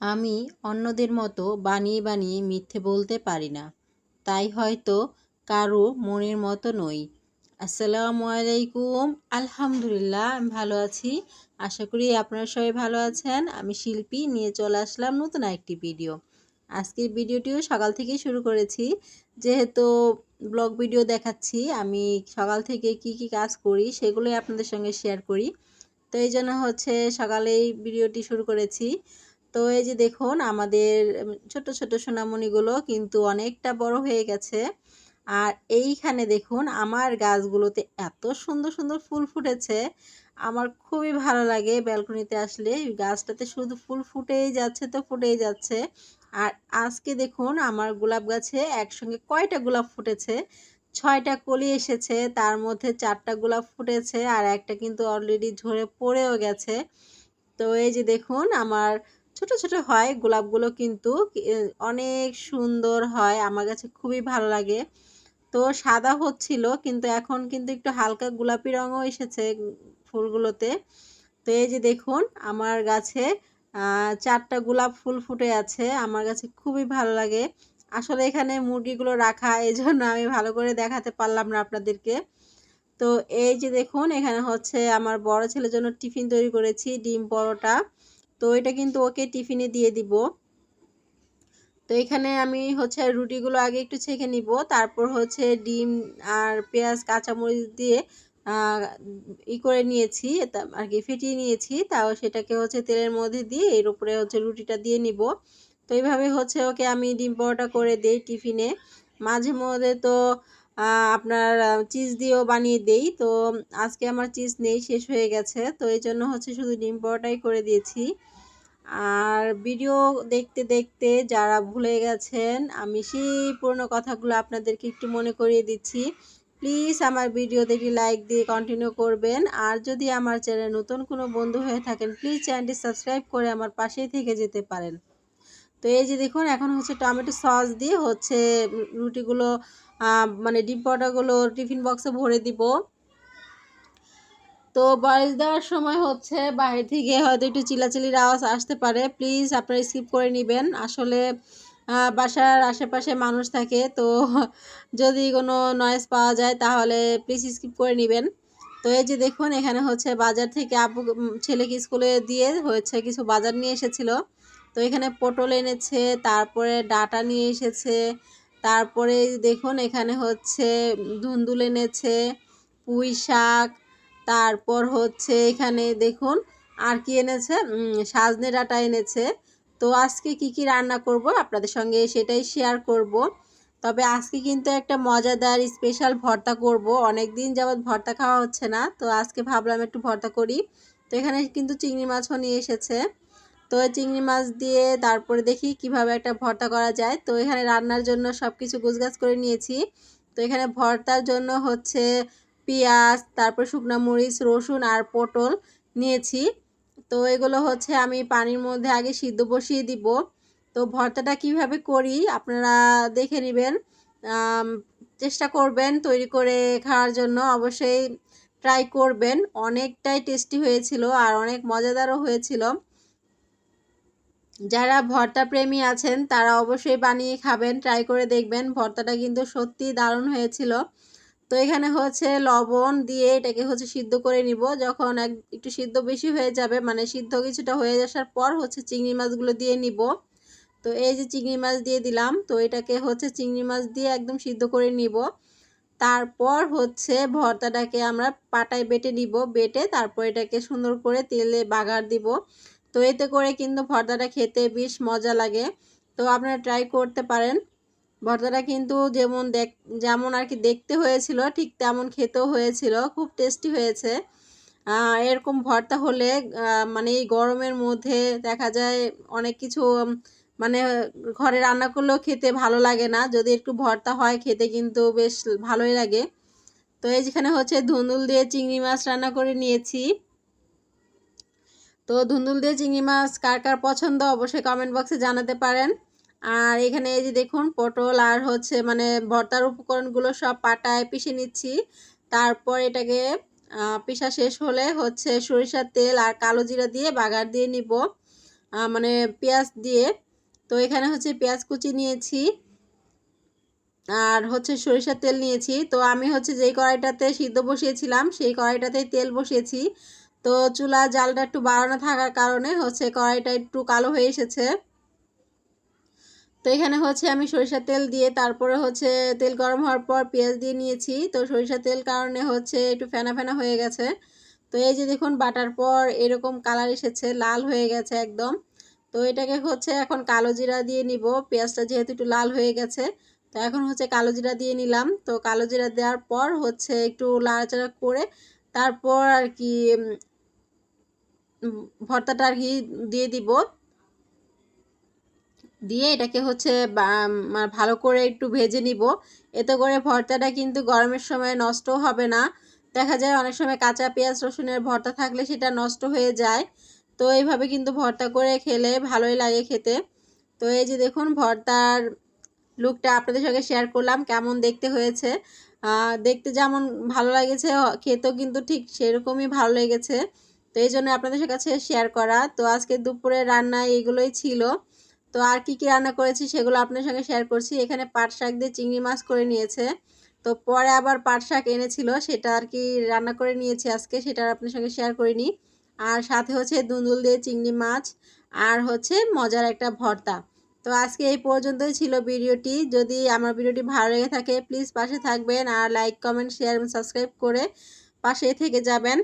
আমি অন্যদের মতো বানিয়ে বানিয়ে মিথ্যে বলতে পারি না। তাই হয়তো কারও মনের মতো নই। আসসালামু আলাইকুম। আলহামদুলিল্লাহ, আমি ভালো আছি। আশা করি আপনারা সবাই ভালো আছেন। আমি শিল্পী, নিয়ে চলে আসলাম নতুন একটি ভিডিও। আজকের ভিডিওটিও সকাল থেকেই শুরু করেছি। যেহেতু ব্লগ ভিডিও দেখাচ্ছি, আমি সকাল থেকে কি কি কাজ করি সেগুলোই আপনাদের সঙ্গে শেয়ার করি। তো এই জন্য হচ্ছে সকালেই ভিডিওটি শুরু করেছি। তো এই যে দেখুন, আমাদের ছোট ছোট সোনামণিগুলো কিন্তু অনেকটা বড় হয়ে গেছে। আর এইখানে দেখুন, আমার গাছগুলোতে এত সুন্দর সুন্দর ফুল ফুটেছে। আমার খুবই ভালো লাগে ব্যালকনিতে আসলে। গাছটাতে শুধু ফুল ফুটেই যাচ্ছে তো ফুটেই যাচ্ছে। আর আজকে দেখুন, আমার গোলাপ গাছে একসঙ্গে কয়টা গোলাপ ফুটেছে? ছয়টা কলি এসেছে, তার মধ্যে চারটা গোলাপ ফুটেছে, আর একটা কিন্তু অলরেডি ঝরে পড়েও গেছে। তো এই যে দেখুন, আমার ছোট ছোট হয়, গোলাপগুলো কিন্তু অনেক সুন্দর হয়, আমার কাছে খুবই ভালো লাগে। তো সাদা হচ্ছিল, কিন্তু এখন কিন্তু একটু হালকা গোলাপি রঙও এসেছে ফুলগুলোতে। তো এই যে দেখুন, আমার গাছে চারটা গোলাপ ফুল ফুটে আছে, আমার কাছে খুবই ভালো লাগে। আসলে এখানে মুরগিগুলো রাখা এই জন্য আমি ভালো করে দেখাতে পারলাম না আপনাদেরকে। তো এই যে দেখুন, এখানে হচ্ছে আমার বড় ছেলের জন্য টিফিন তৈরি করেছি, ডিম পরোটা। তো এটা কিন্তু ওকে টিফিনে দিয়ে দিব। তো এখানে আমি হচ্ছে রুটিগুলো আগে একটু ছেঁকে নিব, তারপর হচ্ছে ডিম আর পেঁয়াজ, কাঁচামরিচ দিয়ে ই করে নিয়েছি আর কি ফেটিয়ে নিয়েছি, তাও সেটাকে হচ্ছে তেলের মধ্যে দিয়ে এর উপরে হচ্ছে রুটিটা দিয়ে নিব। তো এইভাবে হচ্ছে ওকে আমি ডিম পরোটা করে দিই টিফিনে। মাঝে মধ্যে তো আপনার চিজ দিয়েও বানিয়ে দেই। তো আজকে আমার চিজ নেই, শেষ হয়ে গেছে। তো এই জন্য হচ্ছে শুধু ডিম পরোটাই করে দিয়েছি। আর ভিডিও দেখতে দেখতে যারা ভুলে গেছেন, আমি সেই পুরনো কথাগুলো আপনাদেরকে একটু মনে করিয়ে দিচ্ছি। প্লিজ আমার ভিডিও দেখে লাইক দিয়ে কন্টিনিউ করবেন। আর যদি আমার চ্যানেল নতুন কোনো বন্ধু হয়ে থাকেন প্লিজ চ্যানেলটি সাবস্ক্রাইব করে আমার পাশেই থেকে যেতে পারেন। তো এই যে দেখুন, এখন হচ্ছে টমেটো সস দিয়ে হচ্ছে রুটিগুলো মানে ডিম পটাগুলো টিফিন বক্সে ভরে দিব। তো বয়স দেওয়ার সময় হচ্ছে বাইরে থেকে হয়তো একটু চিলাচিলির আওয়াজ আসতে পারে। প্লিজ আপনারা স্কিপ করে নেবেন। আসলে বাসার আশেপাশে মানুষ থাকে, তো যদি কোনো নয়েজ পাওয়া যায় তাহলে প্লিজ স্কিপ করে নেবেন। তো এই যে দেখুন, এখানে হচ্ছে বাজার থেকে আপু ছেলেকে স্কুলে দিয়ে হয়েছে কিছু বাজার নিয়ে এসেছিল। তো এখানে পটল এনেছে, তারপরে ডাটা নিয়ে এসেছে, তারপরে দেখুন এখানে হচ্ছে ধুন্দুল এনেছে, পুঁই শাক, তারপর হচ্ছে এখানে দেখুন আর কি এনেছে? সাজনে ডাটা এনেছে। তো আজকে কি কি রান্না করব আপনাদের সঙ্গে সেটাই শেয়ার করব। তবে আজকে কিন্তু একটা মজাদার স্পেশাল ভর্তা করব। অনেক দিন যাবৎ ভর্তা খাওয়া হচ্ছে না, তো আজকে ভাবলাম একটু ভর্তা করি। তো এখানে কিন্তু চিংড়ি মাছও নিয়ে এসেছে। তো চিংড়ি মাছ দিয়ে তারপরে দেখি কীভাবে একটা ভর্তা করা যায়। তো এখানে রান্নার জন্য সব কিছু গুছগাছ করে নিয়েছি। তো এখানে ভর্তার জন্য হচ্ছে পেঁয়াজ, তারপর শুকনো মরিচ, রসুন আর পটল নিয়েছি। তো এগুলো হচ্ছে আমি পানির মধ্যে আগে সিদ্ধ বসিয়ে দিব। তো ভর্তাটা কীভাবে করি আপনারা দেখে নেবেন। চেষ্টা করবেন তৈরি করে খাওয়ার জন্য। অবশ্যই ট্রাই করবেন। অনেকটাই টেস্টি হয়েছিল আর অনেক মজাদারও হয়েছিল। যারা ভর্তা প্রেমী আছেন, তারা অবশ্যই বানিয়ে খাবেন ট্রাই করে দেখবেন। ভর্তাটা কিন্তু সত্যি দারুণ হয়েছিল। তো এখানে হচ্ছে লবণ দিয়ে এটাকে হচ্ছে সিদ্ধ করে নিব। যখন এক, একটু সিদ্ধ বেশি হয়ে যাবে মানে সিদ্ধ কিছুটা হয়ে আসার পর হচ্ছে চিংড়ি মাছগুলো দিয়ে নিব। তো এই যে চিংড়ি মাছ দিয়ে দিলাম, তো এটাকে হচ্ছে চিংড়ি মাছ দিয়ে একদম সিদ্ধ করে নিব। তারপর হচ্ছে ভর্তাটাকে আমরা পাটায় বেটে নিব। বেটে তারপর এটাকে সুন্দর করে তেলে বাগার দিব। তো এতে করে কিন্তু ভর্তাটা খেতে বেশ মজা লাগে। তো আপনারা ট্রাই করতে পারেন। ভর্তাটা কিন্তু যেমন দেখ, যেমন আর কি দেখতে হয়েছিল, ঠিক তেমন খেতেও হয়েছিল, খুব টেস্টি হয়েছে। এরকম ভর্তা হলে মানে এই গরমের মধ্যে দেখা যায় অনেক কিছু মানে ঘরে রান্না করলেও খেতে ভালো লাগে না। যদি একটু ভর্তা হয়, খেতে কিন্তু বেশ ভালোই লাগে। তো এই যেখানে হচ্ছে ধুন্দুল দিয়ে চিংড়ি মাছ রান্না করে নিয়েছি। তো ধুন্দুল দিয়ে চিংড়ি মাছ কার কার পছন্দ অবশ্যই কমেন্ট বক্সে জানাতে পারেন। আর এখানে এই যে দেখুন, পটল আর হচ্ছে মানে ভর্তার উপকরণগুলো সব পাটায় পিষে নিচ্ছি। তারপর এটাকে পিসা শেষ হলে হচ্ছে সরিষার তেল আর কালো জিরা দিয়ে বাগার দিয়ে নিব মানে পেঁয়াজ দিয়ে। তো এখানে হচ্ছে পেঁয়াজ কুচি নিয়েছি আর হচ্ছে সরিষার তেল নিয়েছি। তো আমি হচ্ছে যেই কড়াইটাতে সিদ্ধ বসিয়েছিলাম, সেই কড়াইটাতেই তেল বসিয়েছি। তো চুলা জালটা একটু বাড়ানো থাকার কারণে হচ্ছে কড়াইটা একটু কালো হয়ে এসেছে। তো এখানে হচ্ছে আমি সরিষার তেল দিয়ে তারপরে হচ্ছে তেল গরম হওয়ার পর পেঁয়াজ দিয়ে নিয়েছি। তো সরিষার তেল কারণে হচ্ছে একটু ফেনা ফেনা হয়ে গেছে। তো এই যে দেখুন বাটার পর এরকম কালার এসেছে, লাল হয়ে গেছে একদম। তো এটাকে হচ্ছে এখন কালো জিরা দিয়ে নিব, পেঁয়াজটা যেহেতু একটু লাল হয়ে গেছে। তো এখন হচ্ছে কালো জিরা দিয়ে নিলাম। তো কালো জিরা দেওয়ার পর হচ্ছে একটু লাড়াচাড়া করে তারপর আর কি ভর্তাটা আর কি দিয়ে দিব। দিয়ে এটাকে হচ্ছে মানে ভালো করে একটু ভেজে নিব। এতে করে ভর্তাটা কিন্তু গরমের সময় নষ্ট হবে না। দেখা যায় অনেক সময় কাঁচা পেঁয়াজ, রসুনের ভর্তা থাকলে সেটা নষ্ট হয়ে যায়। তো এইভাবে কিন্তু ভর্তা করে খেলে ভালোই লাগে খেতে। তো এই যে দেখুন ভর্তার লুকটা আপনাদের সঙ্গে শেয়ার করলাম, কেমন দেখতে হয়েছে। দেখতে যেমন ভালো লাগেছে, খেতেও কিন্তু ঠিক সেরকমই ভালো লেগেছে। তো এই জন্য আপনাদের কাছে শেয়ার করা। তো আজকে দুপুরে রান্না এগুলোই ছিল। তো আর কি কি রান্না করেছি সেগুলো আপনার সঙ্গে শেয়ার করছি। এখানে পাট শাক দিয়ে চিংড়ি মাছ করে নিয়েছে। তো পরে আবার পাট শাক এনেছিল, সেটা আর কি রান্না করে নিয়েছি আজকে, সেটা আর আপনার সঙ্গে শেয়ার করিনি। আর সাথে হচ্ছে দুন্দুল দিয়ে চিংড়ি মাছ, আর হচ্ছে মজার একটা ভর্তা। তো আজকে এই পর্যন্তই ছিল ভিডিওটি। যদি আমার ভিডিওটি ভালো লেগে থাকে প্লিজ পাশে থাকবেন আর লাইক কমেন্ট শেয়ার এবং সাবস্ক্রাইব করে পাশে থেকে যাবেন।